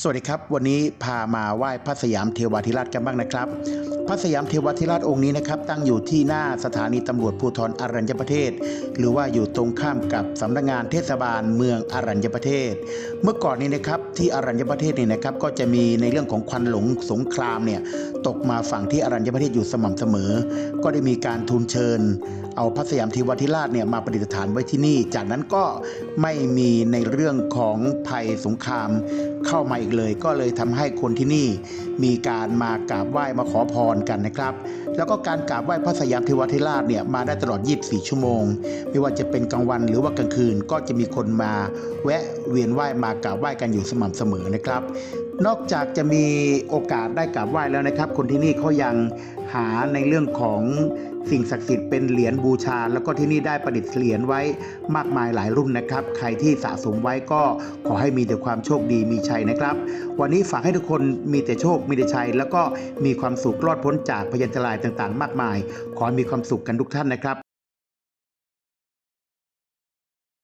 สวัสดีครับ วันนี้พามาไหว้พระสยามเทวาธิราชกันบ้างนะครับ พระสยามเทวาธิราชองค์นี้นะครับ ตั้งอยู่ที่หน้าสถานีตำรวจภูธรอรัญญประเทศ หรือว่าอยู่ตรงข้ามกับสำนักงานเทศบาลเมืองอรัญญประเทศ เมื่อก่อนนี้นะครับที่อรัญญประเทศเนี่ยนะครับก็จะมีในเรื่องของควันหลงสงครามเนี่ยตกมาฝั่งที่อรัญญประเทศอยู่สม่ำเสมอ ก็ได้มีการทูลเชิญ เอาพระสยามเทวาธิราชเนี่ยมาประดิษฐานไว้ที่นี่ จากนั้นก็ไม่มีในเรื่องของภัยสงคราม เข้ามาอีกเลย ก็เลยทำให้คนที่นี่มีการมากราบไหว้มาขอพรกันนะครับ แล้วก็การกราบไหว้พระสยามเทวาธิราชเนี่ยมาได้ตลอด 24 ชั่วโมง ไม่ว่าจะเป็นกลางวันหรือว่ากลางคืนก็จะมีคนมาแวะเวียนไหว้มากราบไหว้กันอยู่สม่ำเสมอนะครับ นอกจากจะมีโอกาสได้กราบไหว้แล้วนะครับ คนที่นี่เขายังหาในเรื่องของสิ่งศักดิ์สิทธิ์เป็นเหรียญบูชา แล้วก็ที่นี่ได้ประดิษฐ์เหรียญไว้มากมายหลายรุ่นนะครับ ใครที่สะสมไว้ก็ขอให้มีแต่ความโชคดีมีชัยนะครับ วันนี้ฝากให้ทุกคนมีแต่โชคมีแต่ชัย แล้วก็มีความสุขรอดพ้นจากพยันตรายต่างๆ มากมาย ขอมีความสุขกันทุกท่านนะครับ